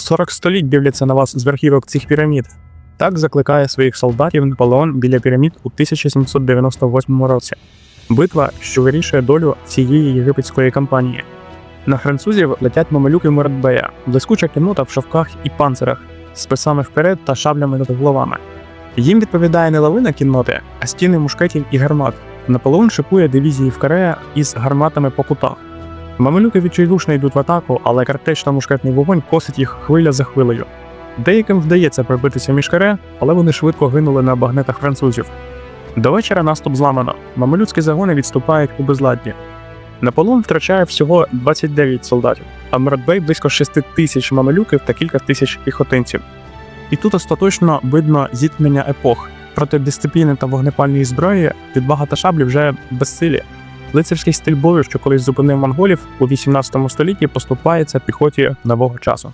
40 століть дивляться на вас з верхівок цих пірамід. Так закликає своїх солдатів Наполеон біля пірамід у 1798 році. Битва, що вирішує долю цієї єгипетської кампанії. На французів летять мамилюки Муратбея, блискуча кіннота в шовках і панцирах, з писами вперед та шаблями над головами. Їм відповідає не лавина кінноти, а стіни мушкетів і гармат. Наполеон шипує дивізії в каре із гарматами по кутах. Мамилюки відчайдушно йдуть в атаку, але картеч та мушкетний вогонь косить їх хвиля за хвилею. Деяким вдається пробитися між каре, але вони швидко гинули на багнетах французів. До вечора наступ зламано. Мамилюцькі загони відступають у безладні. Наполеон втрачає всього 29 солдатів, а Муратбей близько 6 тисяч мамилюків та кілька тисяч піхотинців. І тут остаточно видно зіткнення епох. Проти дисципліни та вогнепальної зброї відвага та шаблі вже безсилі. Лицарський стиль бою, що колись зупинив монголів у 18 столітті, поступається піхоті нового часу.